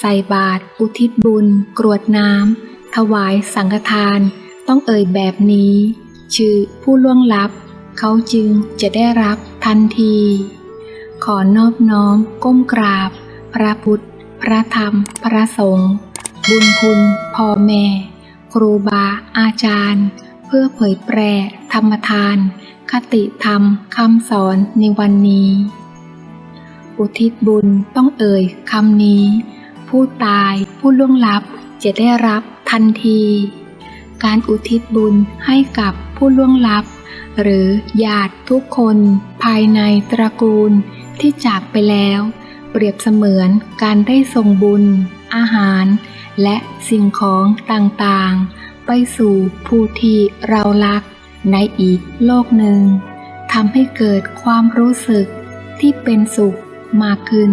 ใส่บาตรอุทิศบุญ กรวดน้ำถวายสังฆทาน ต้องเอ่ยแบบนี้ ชื่อผู้ล่วงลับ เขาจึงจะได้รับทันที ขอนอบน้อมก้มกราบ พระพุทธ พระธรรม พระสงฆ์บุญคุณพ่อแม่ ครูบาอาจารย์ เพื่อเผยแพร่ธรรมทาน คติธรรมคำสอนในวันนี้ อุทิศบุญต้องเอ่ยคำนี้ ผู้ตาย ผู้ล่วงลับจะได้รับทันที การอุทิศบุญให้กับผู้ล่วงลับ หรือญาติทุกคน ภายในตระกูลที่จากไปแล้ว เปรียบเสมือนการได้ส่งบุญ อาหาร และสิ่งของต่างๆ ไปสู่ผู้ที่เรารักในอีกโลกหนึ่งทำให้เกิดความรู้สึกที่เป็นสุขมากขึ้น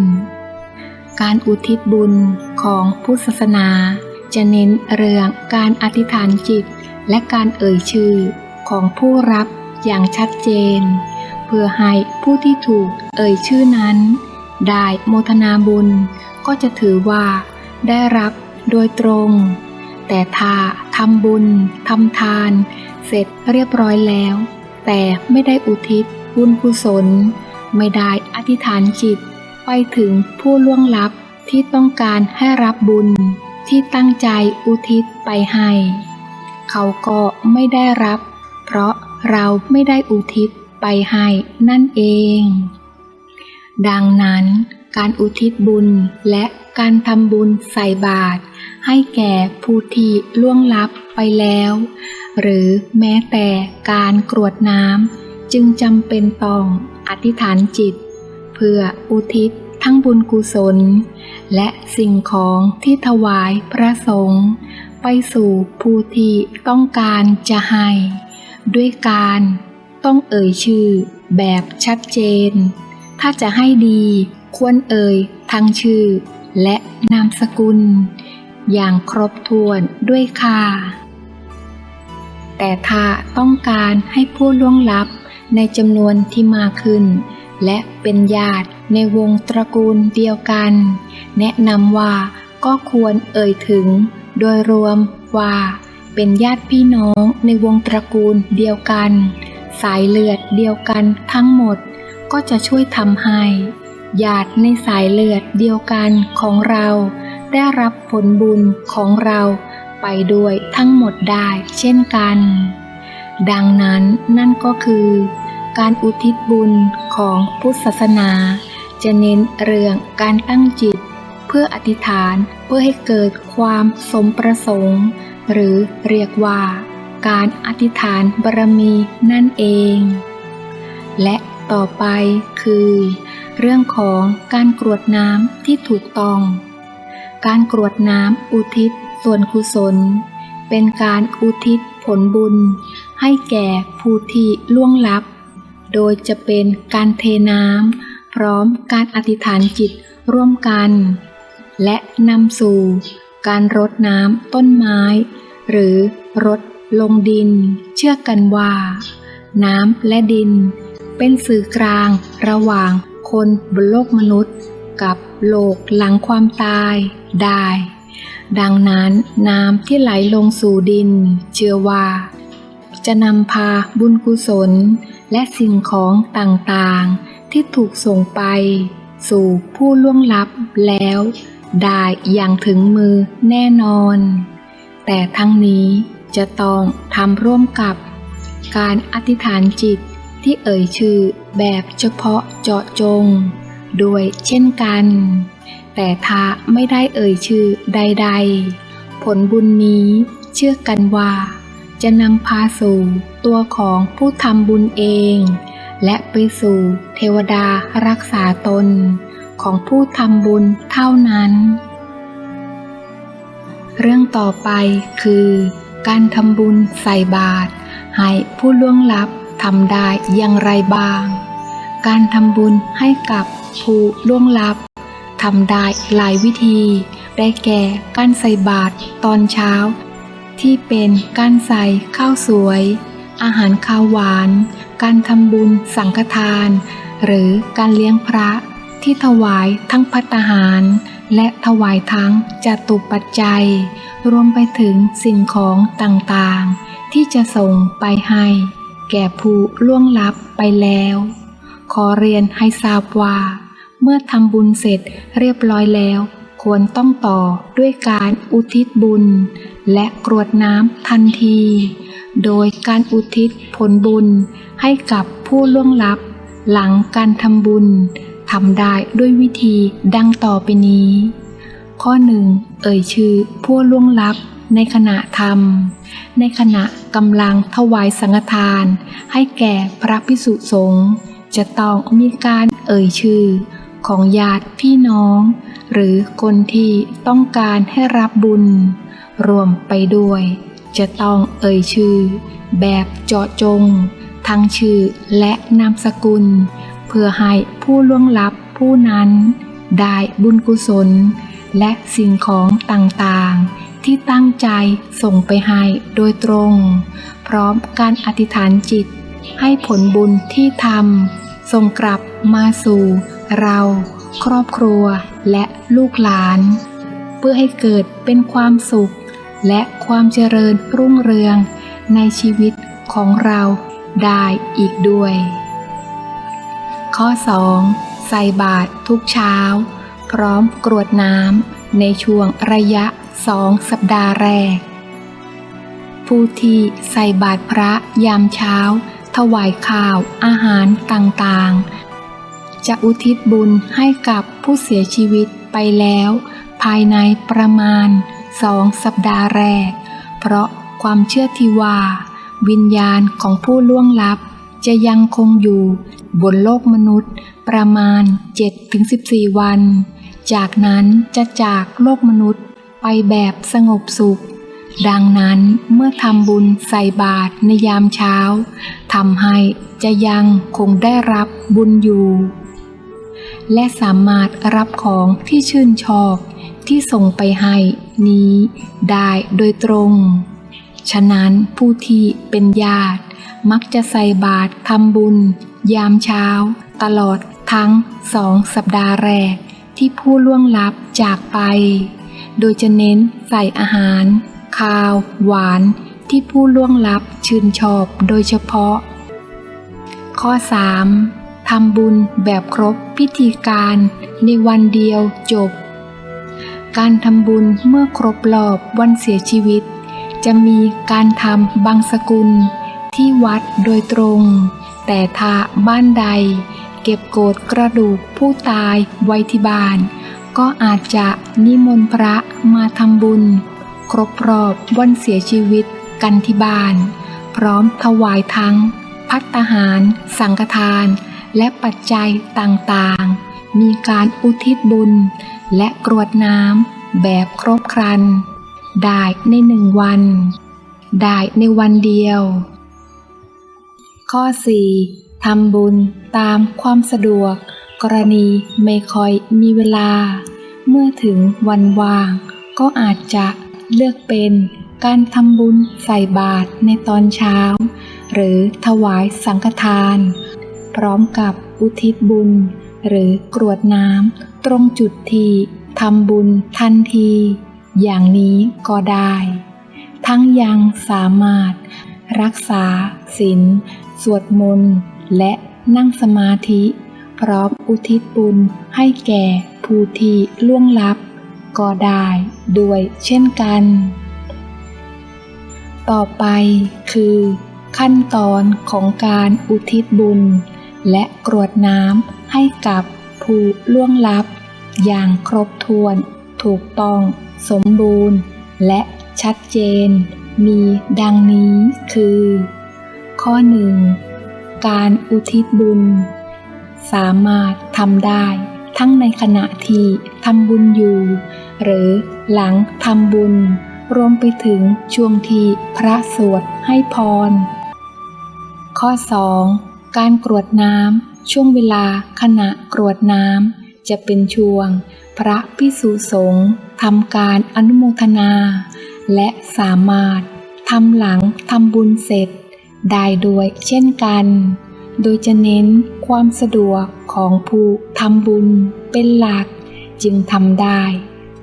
การอุทิศบุญของพุทธศาสนา จะเน้นเรื่องการอธิษฐานจิต และการเอ่ยชื่อของผู้รับอย่างชัดเจน เพื่อให้ผู้ที่ถูกเอ่ยชื่อนั้น ได้โมทนาบุญก็จะถือว่า ได้รับโดยตรง แต่ถ้าทำบุญทำทาน เสร็จเรียบร้อยแล้ว แต่ไม่ได้อุทิศบุญกุศล ไม่ได้อธิษฐานจิต ไปถึงผู้ล่วงลับที่ต้องการให้รับบุญที่ตั้งใจอุทิศไปให้ เขาก็ไม่ได้รับ เพราะเราไม่ได้อุทิศไปให้นั่นเอง ดังนั้นการอุทิศบุญและการทำบุญใส่บาตรให้แก่ผู้ที่ล่วงลับไปแล้ว หรือแม้แต่การกรวดน้ำจึงจำเป็นต้องอธิษฐานจิต เพื่ออุทิศทั้งบุญกุศล และสิ่งของที่ถวายพระสงฆ์ไปสู่ผู้ที่ต้องการจะให้ ด้วยการต้องเอ่ยชื่อแบบชัดเจน ถ้าจะให้ดีควรเอ่ยทั้งชื่อและนามสกุล อย่างครบถ้วนด้วยค่ะแต่ถ้าต้องการให้ผู้ล่วงลับในจำนวนที่มากขึ้น และเป็นญาติในวงตระกูลเดียวกัน แนะนำว่าก็ควรเอ่ยถึง โดยรวมว่า เป็นญาติพี่น้องในวงตระกูลเดียวกัน สายเลือดเดียวกันทั้งหมด ก็จะช่วยทำให้ญาติในสายเลือดเดียวกันของเรา ได้รับผลบุญของเราไปด้วยทั้งหมดได้เช่นกัน ดังนั้นนั่นก็คือ การอุทิศบุญ ของพุทธศาสนา จะเน้นเรื่องการตั้งจิต เพื่ออธิษฐานเพื่อให้เกิดความสมประสงค์ หรือเรียกว่า การอธิษฐานบารมีนั่นเอง และต่อไปคือ เรื่องของการกรวดน้ำที่ถูกต้อง การกรวดน้ำอุทิศส่วนกุศล เป็นการอุทิศผลบุญ ให้แก่ผู้ที่ล่วงลับ โดยจะเป็นการเทน้ำพร้อมการอธิษฐานจิตร่วมกัน และนำสู่การรดน้ำต้นไม้ หรือรดลงดิน เชื่อกันว่า น้ำและดิน เป็นสื่อกลางระหว่างคนบนโลกมนุษย์ กับโลกหลังความตายได้ ดังนั้นน้ำที่ไหลลงสู่ดิน เชื่อว่า จะนำพาบุญกุศล และสิ่งของต่างๆ ที่ถูกส่งไป สู่ผู้ล่วงลับแล้ว ได้อย่างถึงมือแน่นอน แต่ทั้งนี้จะต้องทำร่วมกับ การอธิษฐานจิตที่เอ่ยชื่อแบบเฉพาะเจาะจง ด้วยเช่นกัน แต่ถ้าไม่ได้เอ่ยชื่อใด ๆ ผลบุญนี้เชื่อกันว่า จะนำพาสู่ตัวของผู้ทำบุญเอง และไปสู่เทวดารักษาตนของผู้ทำบุญเท่านั้น เรื่องต่อไปคือ การทำบุญใส่บาตรให้ผู้ล่วงลับทำได้อย่างไรบ้าง การทำบุญให้กับผู้ล่วงลับทำได้หลายวิธี ได้แก่การใส่บาตรตอนเช้า ที่เป็นการใส่ข้าวสวย อาหารข้าวหวาน การทำบุญสังฆทาน หรือการเลี้ยงพระที่ถวายทั้งพัตหาร และถวายทั้งจตุปัจจัย รวมไปถึงสิ่งของต่างๆ ที่จะส่งไปให้ แก่ผู้ล่วงลับไปแล้ว ขอเรียนให้ทราบว่า เมื่อทำบุญเสร็จเรียบร้อยแล้ว ควรต้องต่อด้วยการอุทิศบุญ และกรวดน้ำทันที โดยการอุทิศผลบุญให้กับผู้ล่วงลับ หลังการทำบุญทำได้ด้วยวิธีดังต่อไปนี้ ข้อหนึ่งเอ่ยชื่อผู้ล่วงลับในขณะทำในขณะกำลังถวายสังฆทาน ให้แก่พระพิสุสงฆ์จะต้องมีการเอ่ยชื่อของญาติพี่น้อง หรือคนที่ต้องการให้รับบุญ รวมไปด้วย จะต้องเอ่ยชื่อ แบบเจาะจง ทั้งชื่อและนามสกุล เพื่อให้ผู้ล่วงลับผู้นั้น ได้บุญกุศล และสิ่งของต่างๆ ที่ตั้งใจส่งไปให้โดยตรง พร้อมการอธิษฐานจิต ให้ผลบุญที่ทำส่งกลับมาสู่เรา ครอบครัวและลูกหลาน เพื่อให้เกิดเป็นความสุข และความเจริญรุ่งเรือง ในชีวิตของเราได้อีกด้วย ข้อ 2. ใส่บาตรทุกเช้า พร้อมกรวดน้ำในช่วงระยะสองสัปดาห์แรก ผู้ที่ใส่บาตรพระยามเช้า ถวายข้าวอาหารต่างๆ จะอุทิศบุญให้กับผู้เสียชีวิตไปแล้ว ภายในประมาณสองสัปดาห์แรก เพราะความเชื่อที่ว่า วิญญาณของผู้ล่วงลับ จะยังคงอยู่บนโลกมนุษย์ ประมาณ 7-14 วัน จากนั้นจะจากโลกมนุษย์ไปแบบสงบสุข ดังนั้นเมื่อทำบุญใส่บาตรในยามเช้าทำให้จะยังคงได้รับบุญอยู่ และสามารถรับของที่ชื่นชอบที่ส่งไปให้นี้ได้โดยตรง ฉะนั้นผู้ที่เป็นญาติ มักจะใส่บาตรทำบุญ ยามเช้า ตลอดทั้งสองสัปดาห์แรกที่ผู้ล่วงลับจากไป โดยจะเน้นใส่อาหารคาว หวาน ที่ผู้ล่วงลับชื่นชอบโดยเฉพาะ ข้อ 3. ทำบุญแบบครบพิธีการในวันเดียวจบ การทำบุญเมื่อครบรอบวันเสียชีวิต จะมีการทำบางสกุล ที่วัดโดยตรง แต่ถ้าบ้านใด เก็บโกรธกระดูกผู้ตายไว้ที่บ้าน ก็อาจจะนิมนต์พระมาทำบุญ ครบรอบวันเสียชีวิตกันที่บ้าน พร้อมถวายทั้งพัตตาหาร สังฆทาน และปัจจัยต่างๆ มีการอุทิศบุญ และกรวดน้ำแบบครบครัน ได้ในหนึ่งวัน ได้ในวันเดียว ข้อ 4. ทำบุญตามความสะดวก กรณีไม่ค่อยมีเวลา เมื่อถึงวันว่าง ก็อาจจะเลือกเป็นการทำบุญใส่บาตรในตอนเช้า หรือถวายสังฆทาน พร้อมกับอุทิศบุญ หรือกรวดน้ำตรงจุดที่ทำบุญทันที อย่างนี้ก็ได้ ทั้งยังสามารถ รักษาศีลสวดมนต์และนั่งสมาธิ พร้อมอุทิศบุญให้แก่ผู้ที่ล่วงลับ ก็ได้ด้วยเช่นกัน ต่อไปคือ ขั้นตอนของการอุทิศบุญ และกรวดน้ำให้กับผู้ล่วงลับ อย่างครบถ้วน ถูกต้อง สมบูรณ์ และชัดเจน มีดังนี้คือ ข้อหนึ่งการอุทิศบุญ สามารถทำได้ ทั้งในขณะที่ทำบุญอยู่ หรือหลังทำบุญ รวมไปถึงช่วงที่พระสวดให้พร ข้อ 2. การกรวดน้ำช่วงเวลาขณะกรวดน้ำจะเป็นช่วง พระพิสุสงฆ์ทำการอนุโมทนา และสามารถทำหลังทำบุญเสร็จ ได้ด้วยเช่นกัน โดยจะเน้นความสะดวกของผู้ทำบุญเป็นหลัก จึงทำได้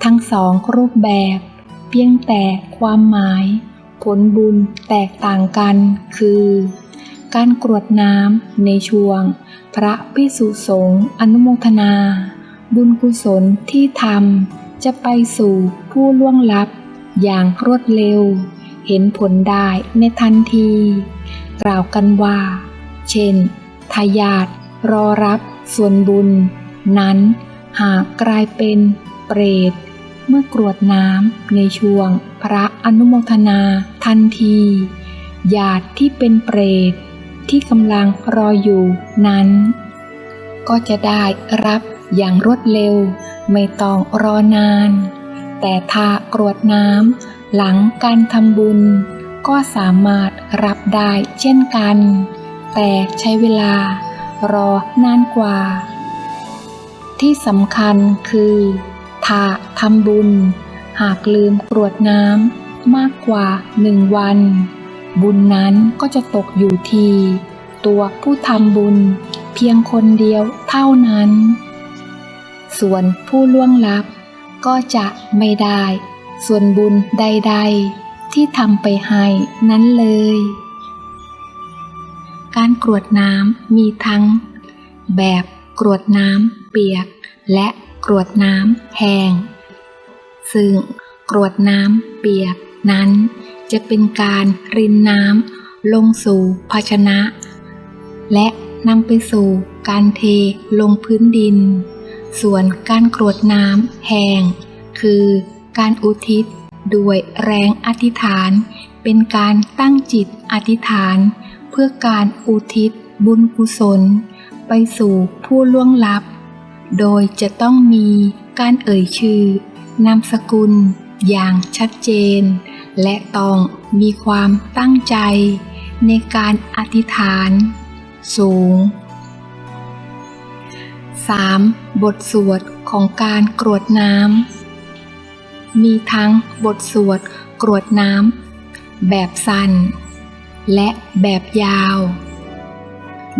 ทั้งสองรูปแบบ เพียงแต่ความหมาย ผลบุญแตกต่างกันคือ การกรวดน้ำในช่วง พระพิสุสงฆ์อนุโมทนา บุญกุศลที่ทำจะไปสู่ผู้ล่วงลับ อย่างรวดเร็ว เห็นผลได้ในทันที กล่าวกันว่า เช่นทายาทรอรับส่วนบุญ นั้นหากกลายเป็นเปรต เมื่อกรวดน้ำในช่วงพระอนุโมทนาทันทีญาติที่เป็นเปรต ที่กำลังรออยู่นั้น ก็จะได้รับอย่างรวดเร็วไม่ต้องรอนาน แต่ถ้ากรวดน้ำหลังการทำบุญ ก็สามารถรับได้เช่นกัน แต่ใช้เวลารอนานกว่า ที่สำคัญคือถ้าทำบุญ หากลืมกรวดน้ำมากกว่าหนึ่งวัน บุญนั้นก็จะตกอยู่ที่ตัวผู้ทำบุญเพียงคนเดียวเท่านั้น ส่วนผู้ล่วงลับก็จะไม่ได้ ส่วนบุญใด ๆ ที่ทำไปให้นั้นเลย การกรวดน้ำมีทั้ง แบบกรวดน้ำเปียก และกรวดน้ำแห้งซึ่งกรวดน้ำเปียกนั้น จะเป็นการรินน้ำลงสู่ภาชนะ และนำไปสู่การเทลงพื้นดิน ส่วนการกรวดน้ำแห้งคือการอุทิศด้วยแรงอธิษฐาน เป็นการตั้งจิตอธิษฐาน เพื่อการอุทิศบุญกุศล ไปสู่ผู้ล่วงลับ โดยจะต้องมีการเอ่ยชื่อนามสกุลอย่างชัดเจน และต้องมีความตั้งใจในการอธิษฐาน สูง 3. บทสวดของการกรวดน้ำ มีทั้งบทสวดกรวดน้ำ แบบสั้น และแบบยาว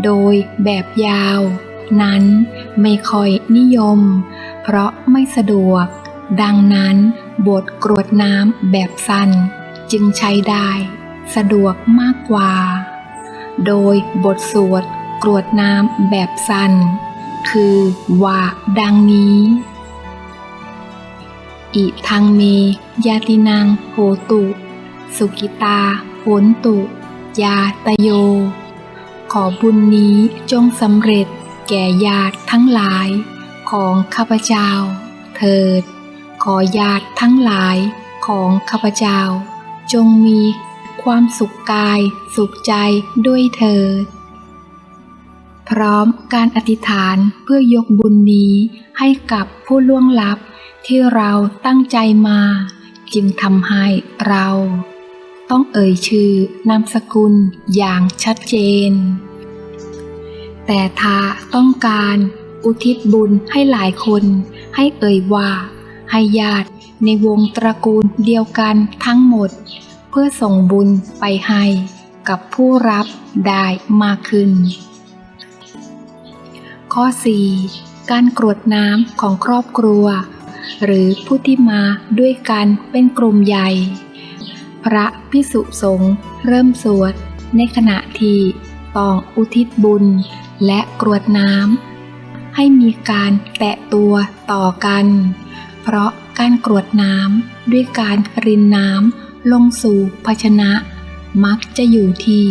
โดยแบบยาว นั้นไม่ค่อยนิยม เพราะไม่สะดวก ดังนั้น บทกรวดน้ำแบบสั้นจึงใช้ได้ สะดวกมากกว่า โดยบทสวดกรวดน้ำแบบสั้นคือว่าดังนี้ อิทังเม ยาตินังโหตุ สุกิตาโหนตุ ยาตโย ขอบุญนี้จงสำเร็จแก่ญาติทั้งหลายของข้าพเจ้าเถิด ขอญาติทั้งหลายของข้าพเจ้า จงมีความสุขกายสุขใจด้วยเถิดพร้อมการอธิษฐานเพื่อยกบุญนี้ให้กับผู้ล่วงลับที่เราตั้งใจมา จึงทำให้เรา ต้องเอ่ยชื่อนามสกุลอย่างชัดเจน แต่ถ้าต้องการอุทิศบุญให้หลายคนให้เอ่ยว่า ให้ญาติในวงตระกูลเดียวกันทั้งหมด เพื่อส่งบุญไปให้กับผู้รับได้มากขึ้น ข้อ 4. การกรวดน้ำของครอบครัว หรือผู้ที่มาด้วยกันเป็นกลุ่มใหญ่ พระพิสุสงฆ์เริ่มสวดในขณะที่ต้องอุทิศบุญและกรวดน้ำให้มีการแตะตัวต่อกัน เพราะการกรวดน้ำด้วยการรินน้ำลงสู่ภาชนะ มักจะอยู่ที่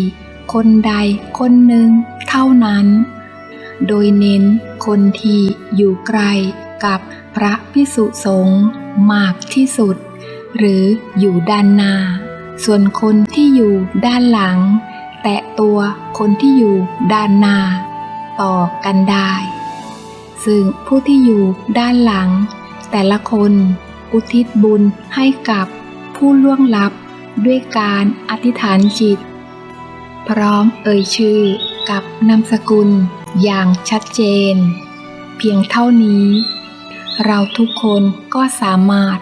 คนใดคนหนึ่งเท่านั้น โดยเน้นคนที่อยู่ไกลกับพระพิสุสงฆ์มากที่สุด หรืออยู่ด้านหน้า ส่วนคนที่อยู่ด้านหลัง แตะตัวคนที่อยู่ด้านหน้า ต่อกันได้ ซึ่งผู้ที่อยู่ด้านหลัง แต่ละคน อุทิศบุญให้กับผู้ล่วงลับด้วยการอธิษฐานจิต พร้อมเอ่ยชื่อกับนามสกุลอย่างชัดเจน เพียงเท่านี้ เราทุกคนก็สามารถ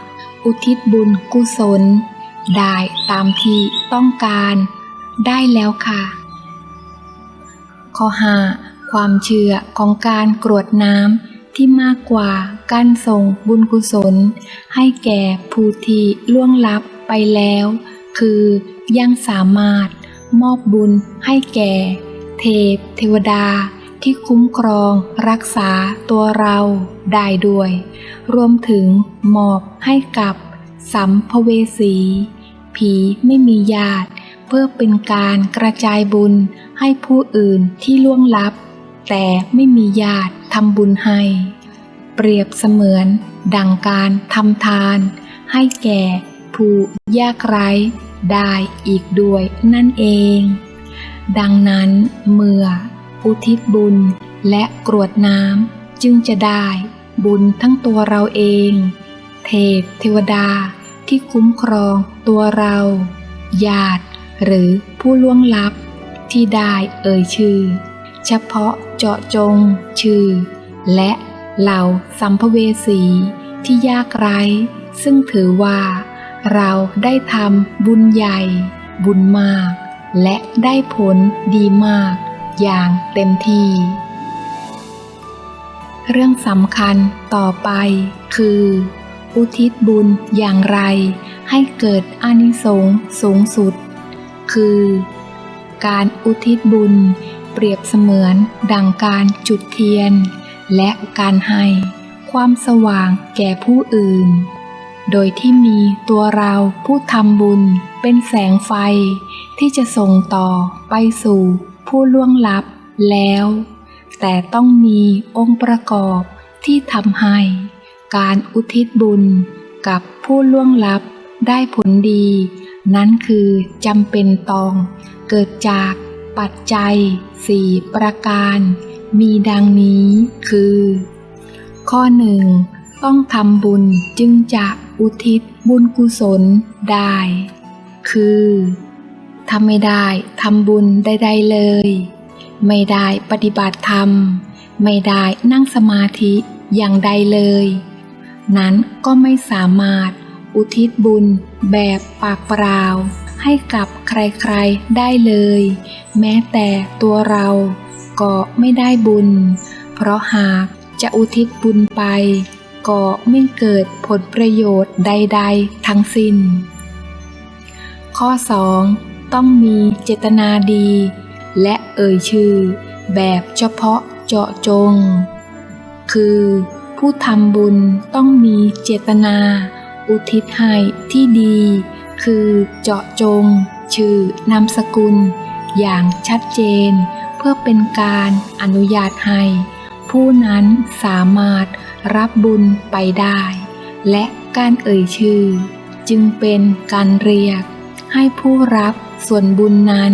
อุทิศบุญกุศล ได้ตามที่ต้องการได้แล้วค่ะ ข้อ 5 ความเชื่อของการกรวดน้ำ ที่มากกว่าการส่งบุญกุศล ให้แก่ผู้ที่ล่วงลับไปแล้ว คือยังสามารถมอบบุญให้แก่ เทพ เทวดาที่คุ้มครองรักษาตัวเราได้ด้วย รวมถึงมอบให้กับสัมภเวสี ผีไม่มีญาติ เพื่อเป็นการกระจายบุญให้ผู้อื่นที่ล่วงลับ แต่ไม่มีญาติทำบุญให้ เปรียบเสมือนดังการทำทาน ให้แก่ผู้ยากไร้ได้อีกด้วยนั่นเอง ดังนั้นเมื่ออุทิศบุญและกรวดน้ำจึงจะได้บุญทั้งตัวเราเอง เทพเทวดาที่คุ้มครองตัวเรา ญาติหรือผู้ล่วงลับที่ได้เอ่ยชื่อ เฉพาะ เจาะจง ชื่อ และเหล่าสัมภเวสีที่ยากไร้ ซึ่งถือว่า เราได้ทำบุญใหญ่ บุญมาก และได้ผลดีมาก อย่างเต็มที่ เรื่องสำคัญต่อไปคือ อุทิศบุญอย่างไร ให้เกิดอานิสงส์สูงสุด คือ การอุทิศบุญ เปรียบเสมือนดังการจุดเทียน และการให้ความสว่างแก่ผู้อื่น โดยที่มีตัวเราผู้ทำบุญเป็นแสงไฟ ที่จะส่งต่อไปสู่ผู้ล่วงลับแล้ว แต่ต้องมีองค์ประกอบที่ทำให้ การอุทิศบุญกับผู้ล่วงลับได้ผลดี นั้นคือจำเป็นตองเกิดจาก ปัจจัยสี่ประการ มีดังนี้คือ ข้อหนึ่งต้องทำบุญจึงจะอุทิศบุญกุศลได้ คือถ้าไม่ได้ทำบุญใดๆเลย ไม่ได้ปฏิบัติธรรม ไม่ได้นั่งสมาธิอย่างใดเลย นั้นก็ไม่สามารถอุทิศบุญแบบปากเปล่า ให้กับใครๆได้เลย แม้แต่ตัวเราก็ไม่ได้บุญ เพราะหากจะอุทิศบุญไปก็ไม่เกิดผลประโยชน์ใด ๆ ทั้งสิ้น ข้อ 2 ต้องมีเจตนาดี และเอ่ยชื่อ แบบเฉพาะเจาะจง คือผู้ทำบุญต้องมีเจตนา อุทิศให้ที่ดี คือเจาะจง ชื่อนามสกุล อย่างชัดเจน เพื่อเป็นการอนุญาตให้ ผู้นั้นสามารถรับบุญไปได้ และการเอ่ยชื่อ จึงเป็นการเรียก ให้ผู้รับส่วนบุญนั้น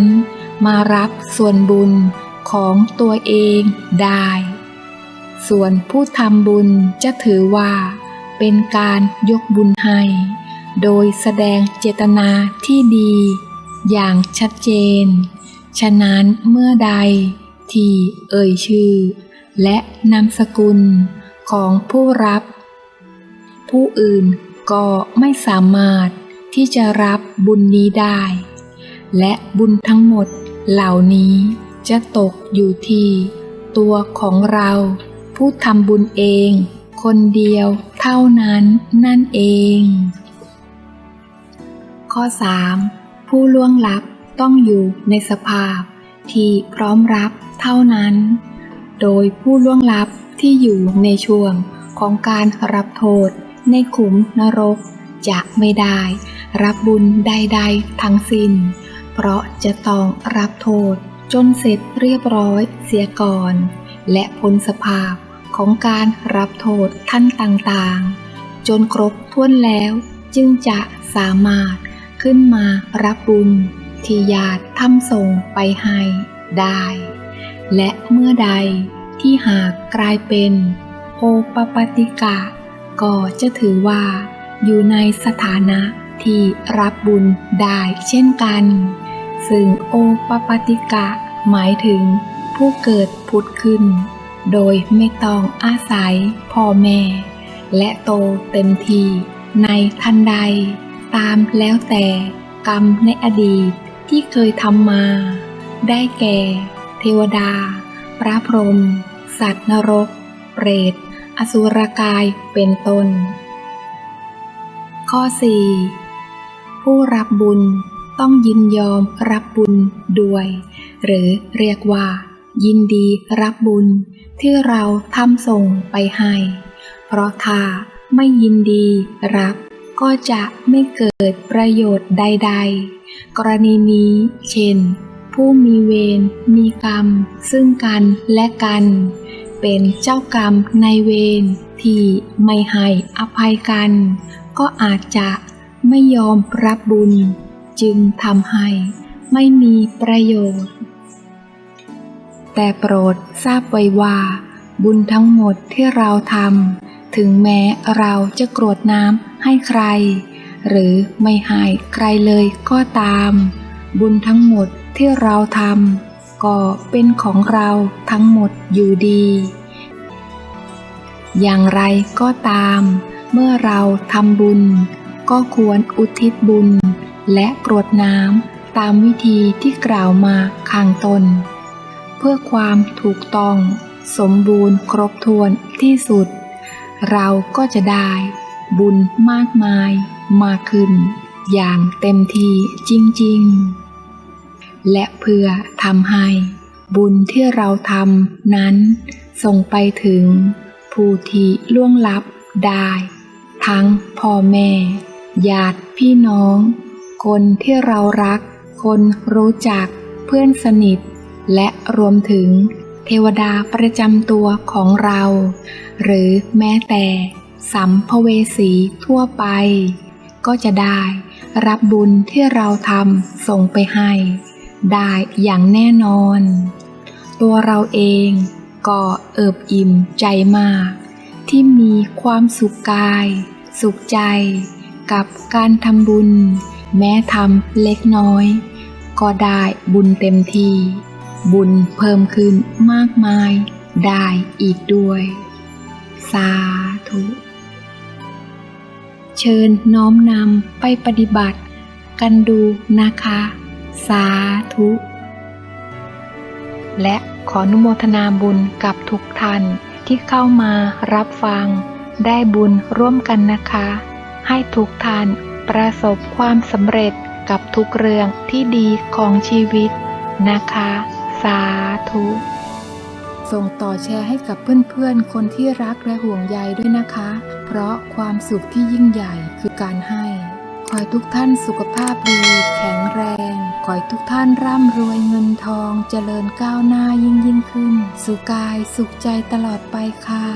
มารับส่วนบุญของตัวเองได้ ส่วนผู้ทำบุญจะถือว่า เป็นการยกบุญให้ โดยแสดงเจตนาที่ดี อย่างชัดเจน ฉะนั้นเมื่อใดที่เอ่ยชื่อ และนามสกุลของผู้รับ ผู้อื่นก็ไม่สามารถที่จะรับบุญนี้ได้ และบุญทั้งหมดเหล่านี้จะตกอยู่ที่ตัวของเราผู้ทำบุญเอง คนเดียวเท่านั้นนั่นเอง ข้อ 3. ผู้ล่วงลับต้องอยู่ในสภาพ ที่พร้อมรับเท่านั้น โดยผู้ล่วงลับที่อยู่ในช่วงของการรับโทษ ในขุมนรก จะไม่ได้ รับบุญใดๆทั้งสิ้น เพราะจะต้องรับโทษ จนเสร็จเรียบร้อยเสียก่อน และพ้นสภาพของการรับโทษท่านต่างๆ จนครบถ้วนแล้วจึงจะสามารถ ขึ้นมารับบุญที่ญาติทำส่งไปให้ได้ และเมื่อใดที่หากกลายเป็นโอปปติกะ ก็จะถือว่า อยู่ในสถานะที่รับบุญได้เช่นกัน ซึ่งโอปปติกะ หมายถึงผู้เกิดผุดขึ้น โดยไม่ต้องอาศัยพ่อแม่ และโตเต็มทีในทันใด ตามแล้วแต่กรรมในอดีตที่เคยทำมา ได้แก่ เทวดา พระพรหมสัตว์นรก เปรต อสุรกายเป็นต้น ข้อ 4 ผู้รับบุญต้องยินยอมรับบุญด้วย หรือเรียกว่า ยินดีรับบุญที่เราทำส่งไปให้ เพราะถ้าไม่ยินดีรับ ก็จะไม่เกิดประโยชน์ใด ๆ กรณีนี้ เช่น ผู้มีเวรมีกรรม ซึ่งกันและกัน เป็นเจ้ากรรมในเวรที่ไม่ให้อภัยกัน ก็อาจจะไม่ยอมรับบุญ จึงทำให้ไม่มีประโยชน์ แต่โปรดทราบไว้ว่า บุญทั้งหมดที่เราทำถึงแม้เราจะกรวดน้ำ ให้ใคร หรือไม่ให้ใครเลยก็ตาม บุญทั้งหมดที่เราทำก็เป็นของเราทั้งหมดอยู่ดี อย่างไรก็ตาม เมื่อเราทำบุญ ก็ควรอุทิศบุญ และกรวดน้ำตามวิธีที่กล่าวมาข้างต้นเพื่อความถูกต้องสมบูรณ์ครบถ้วนที่สุด เราก็จะได้ บุญมากมายมากขึ้น อย่างเต็มที่จริง ๆ และเพื่อทำให้บุญที่เราทำนั้น ส่งไปถึง ผู้ที่ล่วงลับได้ ทั้งพ่อแม่ญาติพี่น้อง คนที่เรารัก คนรู้จัก เพื่อนสนิท และรวมถึงเทวดาประจำตัวของเรา หรือแม้แต่ สัมภเวสีทั่วไป ก็จะได้รับบุญที่เราทำส่งไปให้ ได้อย่างแน่นอน ตัวเราเองก็เอิบอิ่มใจมาก ที่มีความสุขกาย สุขใจกับการทำบุญ แม้ทำเล็กน้อย ก็ได้บุญเต็มที่ บุญเพิ่มขึ้นมากมายได้อีกด้วย สาธุ เชิญน้อมนำไปปฏิบัติ กันดูนะคะ สาธุ และขออนุโมทนาบุญกับทุกท่านที่เข้ามารับฟัง ได้บุญร่วมกันนะคะ ให้ทุกท่านประสบความสำเร็จกับทุกเรื่องที่ดีของชีวิตนะคะ สาธุ ส่งต่อแชร์ให้กับเพื่อนๆ คนที่รักและห่วงใยด้วยนะคะ เพราะความสุขที่ยิ่งใหญ่คือการให้ ขอให้ทุกท่านสุขภาพดี แข็งแรง ขอให้ทุกท่านร่ำรวยเงินทองเจริญก้าวหน้ายิ่งยิ่งขึ้น สุขกายสุขใจตลอดไปค่ะ